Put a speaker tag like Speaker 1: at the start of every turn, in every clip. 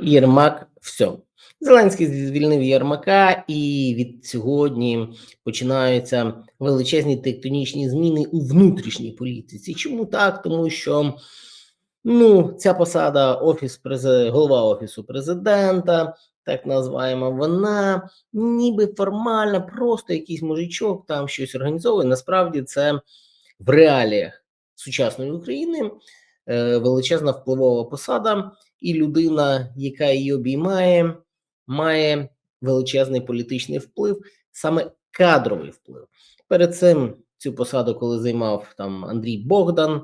Speaker 1: Єрмак все. Зеленський звільнив Єрмака, і від сьогодні починаються величезні тектонічні зміни у внутрішній політиці. Чому так? Тому що ну, ця посада офіс голова офісу президента, так називаємо, вона ніби формально, просто якийсь мужичок там щось організовує. Насправді це в реаліях сучасної України величезна впливова посада, і людина, яка її обіймає, має величезний політичний вплив, саме кадровий вплив. Перед цим цю посаду, коли займав там Андрій Богдан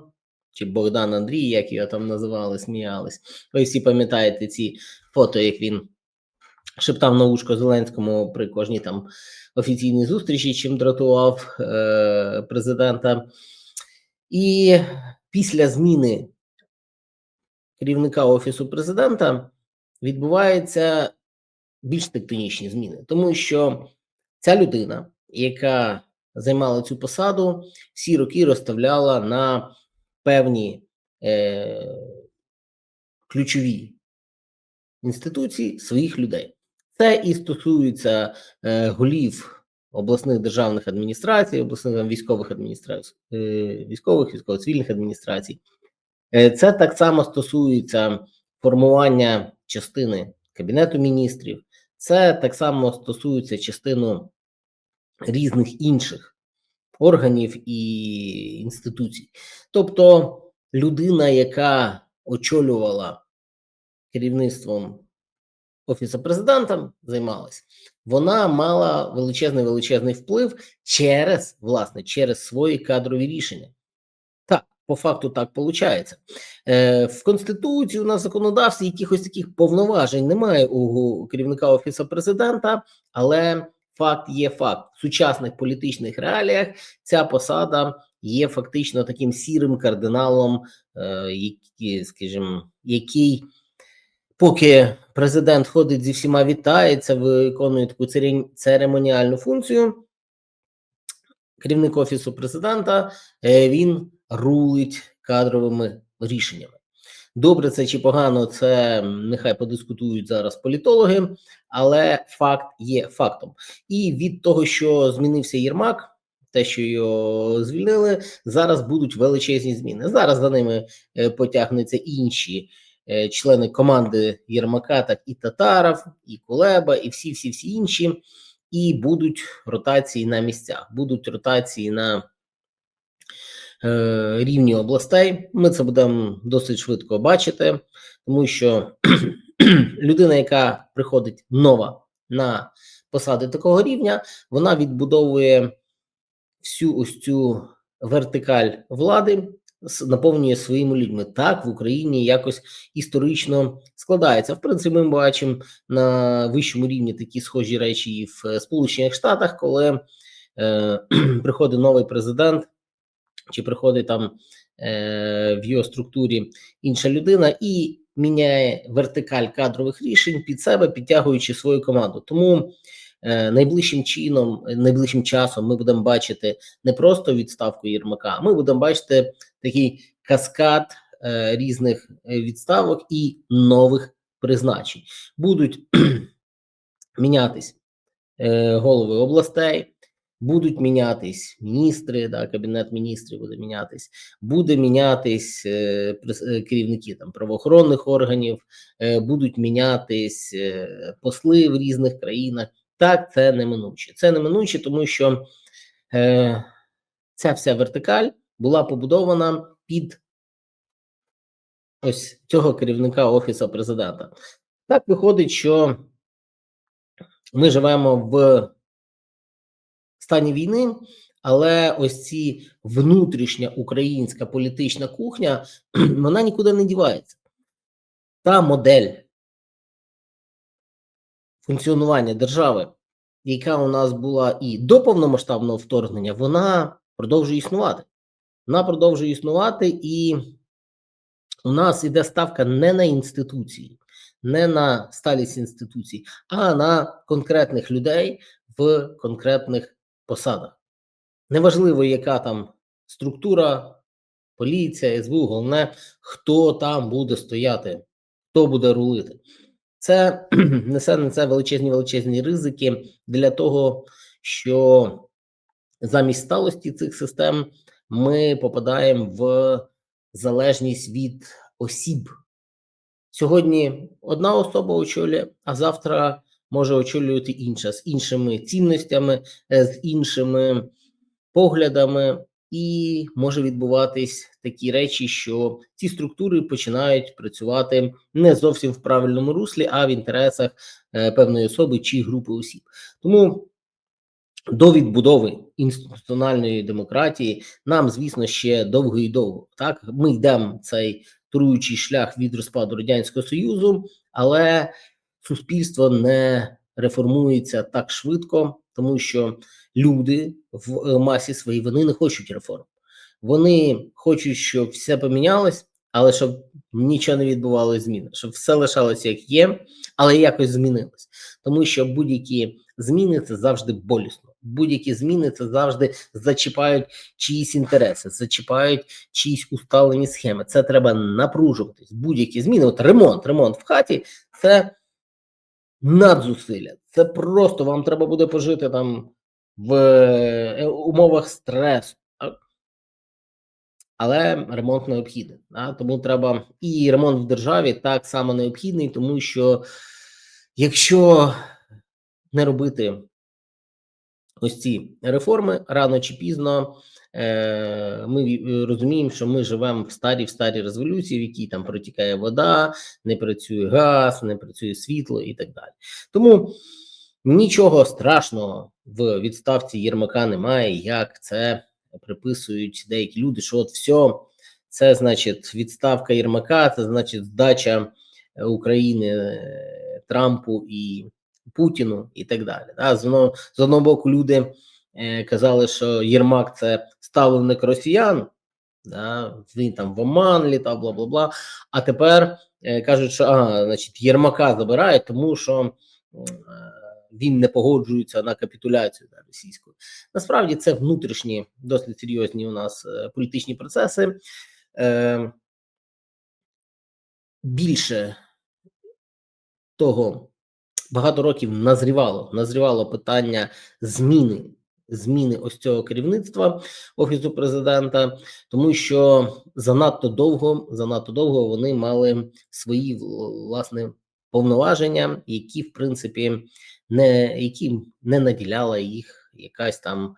Speaker 1: чи Богдан Андрій, як його там називали, сміялись. Ви всі пам'ятаєте ці фото, як він шептав на ушко Зеленському при кожній там офіційній зустрічі, чим дратував е, президента. І після зміни керівника офісу президента відбуваються більш тектонічні зміни, тому що ця людина, яка займала цю посаду, всі роки розставляла на певні е, ключові інституції своїх людей. Це і стосується е, голів обласних державних адміністрацій, обласних там, військових адміністрацій, е, військових, військово-цивільних адміністрацій. Е, Це так само стосується формування частини Кабінету міністрів. Це так само стосується частину різних інших органів і інституцій. Тобто людина, яка очолювала керівництвом офісу президента, займалась, вона мала величезний величезний вплив через власне через свої кадрові рішення. Так, по факту так виходить. Е, в Конституції у нас законодавстві якихось таких повноважень немає у керівника офісу президента, але факт є факт. В сучасних політичних реаліях ця посада є фактично таким сірим кардиналом, е, який, скажімо, який, поки президент ходить зі всіма вітається, виконує таку церемоніальну функцію. Керівник офісу президента е, він рулить кадровими рішеннями. Добре, це чи погано, це нехай подискутують зараз політологи, але факт є фактом. І від того, що змінився Єрмак, те, що його звільнили, зараз будуть величезні зміни. Зараз за ними е, потягнуться інші члени команди Єрмака, так і Татаров, і Кулеба, і всі, всі, всі інші. І будуть ротації на місцях, будуть ротації на е, рівні областей. Ми це будемо досить швидко бачити, тому що людина, яка приходить нова на посади такого рівня, вона відбудовує всю ось цю вертикаль влади, наповнює своїми людьми. Так в Україні якось історично складається. В принципі, ми бачимо на вищому рівні такі схожі речі і в е, Сполучених Штатах, коли е, приходить новий президент, чи приходить там е, в його структурі інша людина і міняє вертикаль кадрових рішень під себе, підтягуючи свою команду. Тому найближчим чином, е, найближчим часом ми будемо бачити не просто відставку Єрмака, а ми будемо бачити такий каскад е, різних е, відставок і нових призначень. Будуть мінятись е, голови областей, будуть мінятись міністри, да, кабінет міністрів буде мінятись, буде мінятись е, е, керівники там правоохоронних органів, е, будуть мінятись е, посли в різних країнах. Так, це неминуче. Це неминуче, тому що е, ця вся вертикаль була побудована під ось цього керівника офісу президента. Так виходить, що ми живемо в стані війни, але ось ці внутрішня українська політична кухня вона нікуди не дівається. Та модель функціонування держави, яка у нас була і до повномасштабного вторгнення, вона продовжує існувати. Вона продовжує існувати, і у нас іде ставка не на інституції, не на сталість інституцій, а на конкретних людей в конкретних посадах. Неважливо, яка там структура, поліція, СБУ, головне, хто там буде стояти, хто буде рулити. Це несе на це величезні величезні ризики для того, що замість сталості цих систем ми попадаємо в залежність від осіб. Сьогодні одна особа очолює, а завтра може очолювати інша з іншими цінностями, з іншими поглядами, і може відбуватись такі речі, що ці структури починають працювати не зовсім в правильному руслі, а в інтересах е, певної особи чи групи осіб. Тому до відбудови інституціональної демократії нам, звісно, ще довго і довго. Так, ми йдемо цей туруючий шлях від розпаду радянського союзу, але суспільство не реформується так швидко, тому що люди в е, масі своїй вони не хочуть реформ. Вони хочуть, щоб все помінялось, але щоб нічого не відбувалося зміни, щоб все лишалося як є, але якось змінилось. Тому що будь-які зміни це завжди болісно. Будь-які зміни це завжди зачіпають чиїсь інтереси, зачіпають чиїсь усталені схеми. Це треба напружуватись. Будь-які зміни, от ремонт, ремонт в хаті це надзусилля. Це просто вам треба буде пожити там в е, умовах стресу. Але ремонт необхідний. Да? Тому треба і ремонт в державі так само необхідний, тому що якщо не робити ось ці реформи рано чи пізно, ми розуміємо, що ми живемо в старій в старій резолюції, в якій там протікає вода, не працює газ, не працює світло і так далі. Тому нічого страшного в відставці Єрмака немає, як це приписують деякі люди, що от все, це значить відставка Єрмака, це значить здача е, України е, Трампу і Путіну і так далі. Да? З, з одного боку, люди е, казали, що Єрмак це ставленик росіян, да? він там в Оман літав, бла бла бла. А тепер е, кажуть, що ага, значить, Єрмака забирають, тому що е, він не погоджується на капітуляцію да, російську. Насправді це внутрішні, досить серйозні у нас е, політичні процеси. Е, більше того, багато років назрівало, назрівало питання зміни. Зміни ось цього керівництва офісу президента, тому що занадто довго, занадто довго вони мали свої власне повноваження, які в принципі не які не наділяла їх якась там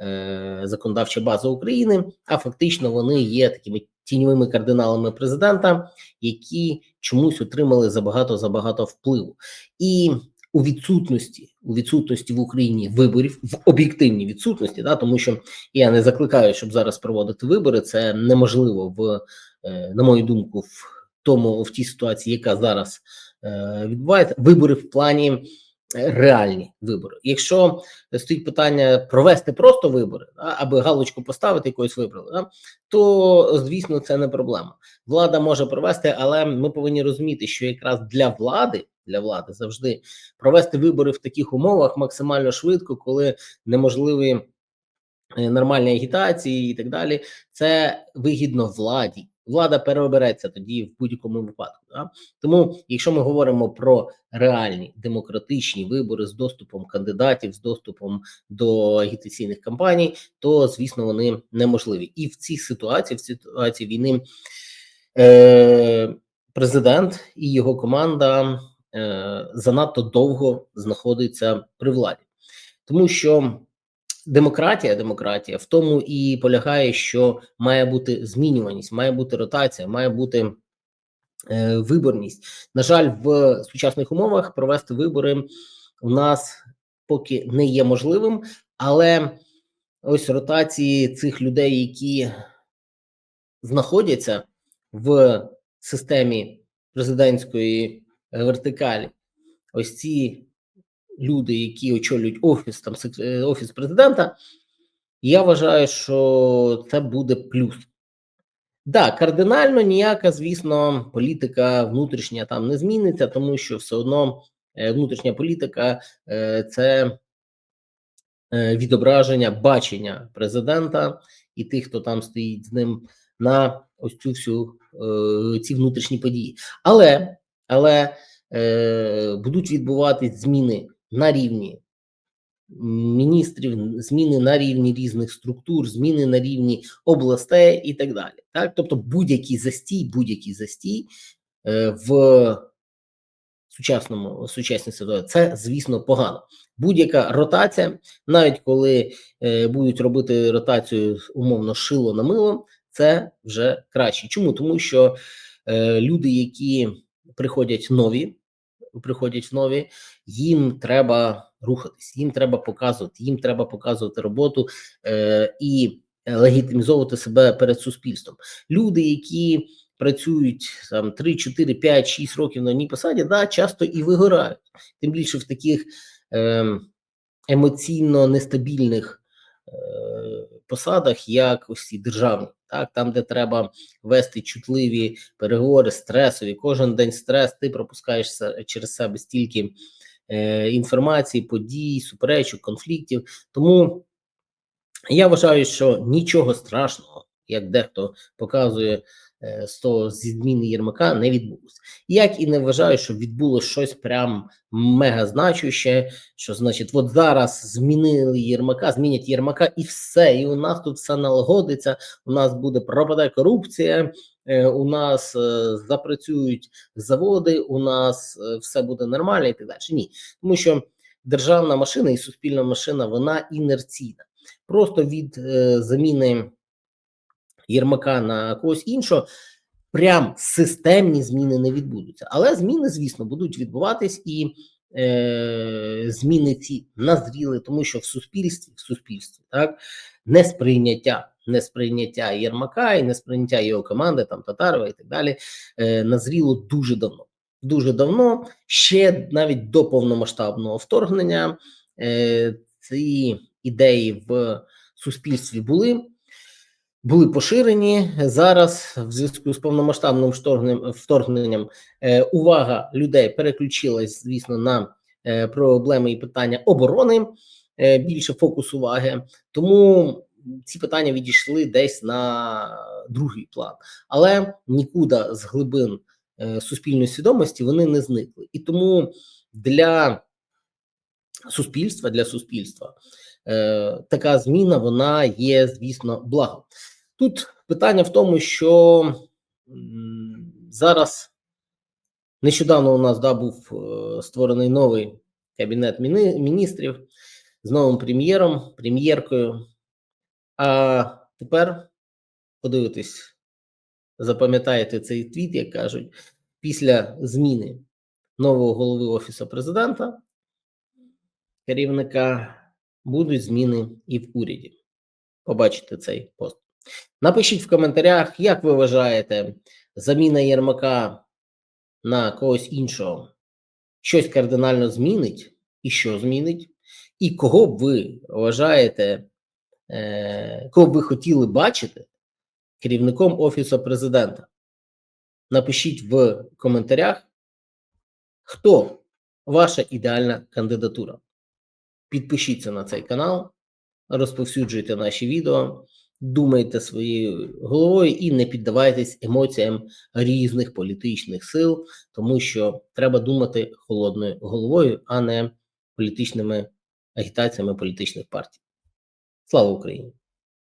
Speaker 1: е, законодавча база України, а фактично вони є такими тіньовими кардиналами президента, які чомусь отримали забагато забагато впливу, і у відсутності у відсутності в Україні виборів в об'єктивній відсутності, да, тому що я не закликаю, щоб зараз проводити вибори. Це неможливо в е, на мою думку, в тому в тій ситуації, яка зараз е, відбувається. Вибори в плані е, реальні вибори. Якщо стоїть питання провести просто вибори, да, аби галочку поставити якоїсь вибрали, да, то звісно це не проблема. Влада може провести, але ми повинні розуміти, що якраз для влади. Для влади завжди провести вибори в таких умовах максимально швидко, коли неможливі е, нормальні агітації і так далі. Це вигідно владі. Влада переобереться тоді в будь-якому випадку. Да? Тому, якщо ми говоримо про реальні демократичні вибори з доступом кандидатів, з доступом до агітаційних кампаній, то звісно вони неможливі. І в цій ситуації, в ситуації війни, е, президент і його команда е, занадто довго знаходиться при владі, тому що демократія, демократія в тому і полягає, що має бути змінюваність, має бути ротація, має бути е, виборність. На жаль, в сучасних умовах провести вибори у нас поки не є можливим, але ось ротації цих людей, які знаходяться в системі президентської вертикалі, ось ці люди, які очолюють офіс там е, офіс президента, я вважаю, що це буде плюс. Да, кардинально ніяка, звісно, політика внутрішня там не зміниться, тому що все одно е, внутрішня політика е, це е, відображення бачення президента і тих, хто там стоїть з ним на ось цю всю е, ці внутрішні події. Але, але е, будуть відбуватись зміни на рівні міністрів, зміни на рівні різних структур, зміни на рівні областей і так далі. Так, тобто будь-який застій, будь-який застій е, в сучасному сучасній ситуації, це звісно погано. Будь-яка ротація, навіть коли е, будуть робити ротацію умовно шило на мило, це вже краще. Чому? Тому що е, люди, які приходять нові, приходять нові, їм треба рухатись, їм треба показувати, їм треба показувати роботу е, і легітимізовувати себе перед суспільством. Люди, які працюють там 3, 4, 5, 6 років на одній посаді, да, часто і вигорають. Тим більше в таких е, емоційно нестабільних е, посадах, як ось ці державні, так, там, де треба вести чутливі переговори, стресові, кожен день стрес, ти пропускаєш через себе стільки е, інформації, подій, суперечок, конфліктів. Тому я вважаю, що нічого страшного, як дехто показує з того зміни Єрмака, не відбулося. Як і не вважаю, що відбулося щось прям мега значуще, що значить, от зараз змінили Єрмака, змінять Єрмака, і все. І у нас тут все налагодиться. У нас буде пропаде корупція. е, У нас е, запрацюють заводи, у нас е, все буде нормально і так далі. Ні, тому що державна машина і суспільна машина вона інерційна. Просто від е, заміни Єрмака на когось іншого, прям системні зміни не відбудуться. Але зміни, звісно, будуть відбуватись і е, зміни ці назріли, тому що в суспільстві, в суспільстві, так, несприйняття, несприйняття Єрмака і несприйняття його команди, там Татарова і так далі, е, назріло дуже давно. Дуже давно, ще навіть до повномасштабного вторгнення, е, ці ідеї в суспільстві були були поширені зараз в зв'язку з повномасштабним вторгненням, е, увага людей переключилась, звісно, на е, проблеми і питання оборони, е, більше фокус уваги. Тому ці питання відійшли десь на другий план, але нікуди з глибин суспільної свідомості вони не зникли. І тому для суспільства, для суспільства така зміна вона є, звісно, благом. Тут питання в тому, що зараз нещодавно у нас да, був е, створений новий кабінет міністрів з новим прем'єром, прем'єркою. А тепер подивитись, запам'ятаєте цей твіт, як кажуть, після зміни нового голови Офісу президента, керівника, будуть зміни і в уряді. Побачите цей пост. Напишіть в коментарях, як ви вважаєте, заміна Єрмака на когось іншого щось кардинально змінить, і що змінить, і кого б ви вважаєте, е, кого б ви хотіли бачити керівником Офісу президента. Напишіть в коментарях, хто ваша ідеальна кандидатура. Підпишіться на цей канал, розповсюджуйте наші відео, думайте своєю головою і не піддавайтесь емоціям різних політичних сил, тому що треба думати холодною головою, а не політичними агітаціями політичних партій. Слава Україні!